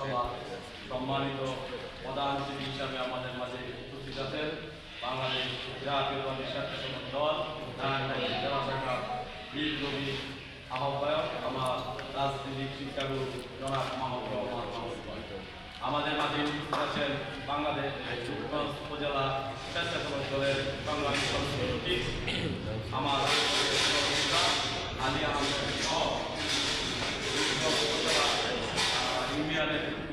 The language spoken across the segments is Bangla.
সম্মানিত প্রধান হিসাবে আমাদের মাঝে উপস্থিত আছেন বাংলাদেশ স্বেচ্ছাসেবক দল বীর কবি আহ্বায়ক আমার রাজনীতিক শিক্ষাগুরু জনাব মাহবুব রহমান আমাদের মাঝে উপস্থিত আছেন বাংলাদেশ রূপগঞ্জ উপজেলা স্বেচ্ছাসেবক দলের সংগ্রামী আমার আলী আহমেদ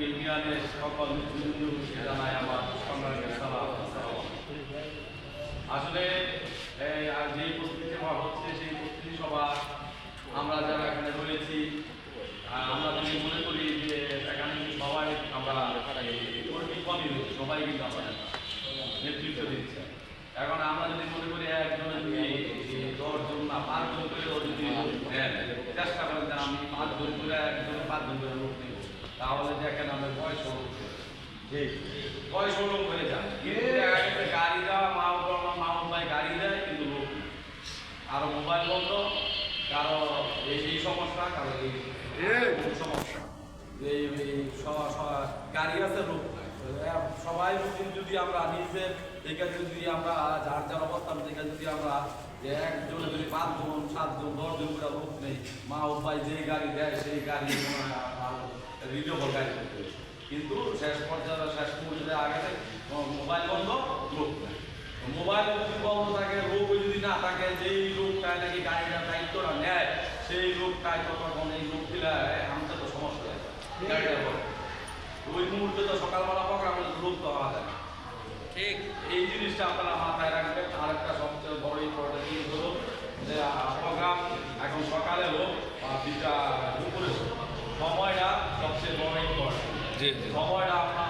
ইউনিয়নের সকল আসলে যে প্রস্তুতি হচ্ছে, সেই প্রস্তুতি সভা আমরা যারা এখানে রয়েছি আমরা যদি মনে করি যে এখানে সবাই আমরা সবাই কিন্তু আমাদের নেতৃত্ব দিচ্ছে। এখন আমরা যদি মনে করি একজন যদি দশজন না পাঁচজন করে যদি চেষ্টা করেন আমি পাঁচজন করে একজন পাঁচজন করে লোক নেব তাহলে দেখেন আমাদের বয়স হলো বয়স হলো হয়ে যায় কিন্তু দেখা গেছে গাড়ি দেওয়া মা বাবা মা বাবাই গাড়ি দেয় কিন্তু লোক নেই। কারও মোবাইল বন্ধ কারও এই এই সমস্যা কারও এই সমস্যা। এই গাড়ি আছে লোক। সবাই মিলে যদি আমরা নিজের থেকে যদি আমরা যার যার অবস্থান থেকে যদি আমরা যে একজনে যদি পাঁচজন সাতজন দশজন করে লোক নেই মা ভাই যে গাড়ি দেয় সেই গাড়ি রিজেবল গাড়ি করতে কিন্তু শেষ পর্যায়ে, শেষ মুহূর্তে আগে মোবাইল বন্ধ লোক নাই। মোবাইল যদি বন্ধ থাকে লোক যদি না থাকে, যেই লোকটায় নাকি গাড়িটার দায়িত্বটা নেয়, সেই লোকটাই তখন এই লোক দিলে আমাদের তো সমস্যা হয় গাড়িটা বলে ওই মুহূর্তে তো সকালবেলা প্রোগ্রামে লোক তো হওয়া যায় ঠিক এই জিনিসটা আপনারা মাথায় রাখবেন আর একটা সবচেয়ে বড় ইম্পর্টেন্ট জিনিস হলো যে প্রোগ্রাম এখন সকালে হোক বা দুটা দুপুরে হোক, সময়টা সবচেয়ে বড় ইম্পর্টেন্ট জি সময়টা আপনার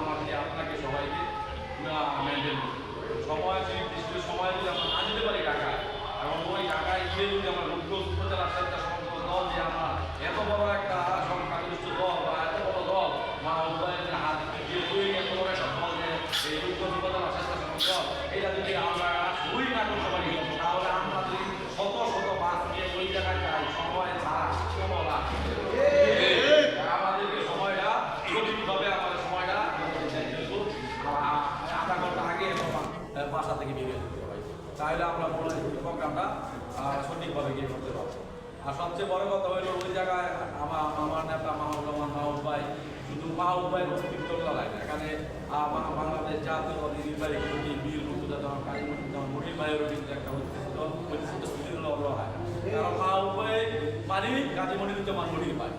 আমাকে আপনাকে সবাইকে মেনটেন সময় যদি সময় যদি আমরা না যেতে পারি টাকায় এবং ওই টাকায় গিয়ে যদি আমরা লক্ষ্য উপজেলা স্বেচ্ছা সংসদ দল যে আমরা এত বড় একটা সংখ্যাগরিষ্ঠ দল বা এত বড় দল মা উদয়ের হাত দিয়ে তৈরি এত বড় একটা দল যে এই লক্ষ্য উপজেলা স্বেচ্ছা সংসদ দল এটা যদি আমরা শুরুই না করতে পারি তাহলে আমরা যদি শত শত বাস নিয়ে ওই জায়গায় যাই সময় ছাড়া সময় লাগে আমাদেরকে সময়টা সঠিকভাবে আমাদের সময়টা আমাদের দেয়। কিন্তু আ- আধা ঘণ্টা আগে তখন বাসা থেকে বেরিয়ে যেতে হয় তাহলে আমরা হয় প্রোগ্রামটা সঠিকভাবে গিয়ে করতে পারব। আর সবচেয়ে বড় কথা হলো ওই জায়গায় আমার আমার নেতা রহমান মাহমুদ ভাই শুধু মাহমুদ ভাই অস্তিত্ব না। এখানে বাংলাদেশ জাতীয় নির্বাহী কমিটি বীর মুক্তিযোদ্ধা কাজী মুক্তিযোদ্ধা মনির ভাইয়েরও কিন্তু একটা অস্তিত্ব হয় কারণ মাহমুদ ভাই মানে কাজী মনিরুজ্জামান মনির ভাই।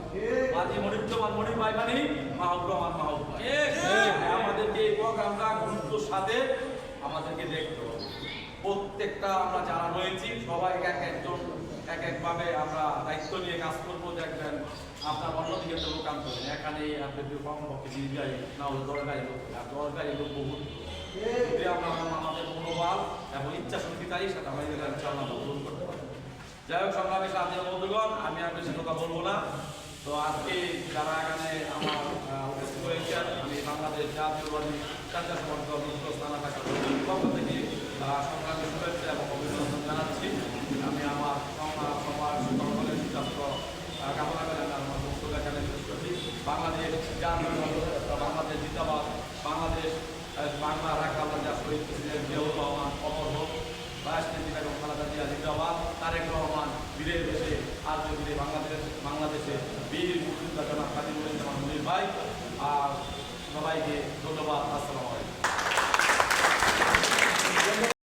কাজী মনিরুজ্জামান মনির ভাই মানে মাহবুব রহমান মাহবুব ভাই। আমাদেরকে এই প্রোগ্রামটা গুরুত্বর সাথে আমাদেরকে দেখতে হবে। প্রত্যেকটা আমরা যারা রয়েছি সবাই এক একজন, এক একভাবে আমরা দায়িত্ব নিয়ে কাজ করব। দেখবেন আপনার অন্যদিকে তো লোক আনতে হবে না। এখানে আপনার কমপক্ষে নির্বাহী, না হলে দরকারি লোক। আর দরকারি লোক বহুত। যদি আমরা আমাদের মনোবল এবং ইচ্ছা শক্তি তাই সেটা আমরা ইনশাআল্লাহ পূরণ করতে পারব। যাই হোক, সংগ্রামী সাথী বন্ধুগণ, আমি আর বেশি কথা বলব না। তো আজকে যারা এখানে আমার আমি বাংলাদেশ জাতীয় চার্চা সমর্থ মুক্ত স্থানা থাকা পক্ষ থেকে আহ, সংগ্রামী শুভেচ্ছা এবং অভিনন্দন জানাচ্ছি আমি আমার সমাজ সমাজ সকলের সুস্বাস্থ্য আহ, কামনা করে আমি আমার বক্তব্য এখানে শেষ করছি বাংলাদেশ জিন্দাবাদ বাংলাদেশ বাংলা রাখা যা শহীদ প্রেসিডেন্ট হোক রাজনীতি বেগম খালেদা রহমান বীরের আজ বীরে বাংলাদেশ বাংলাদেশে বীর মুক্তিযোদ্ধা জনাব মনির ভাই আর সবাইকে ধন্যবাদ আসসালামু আলাইকুম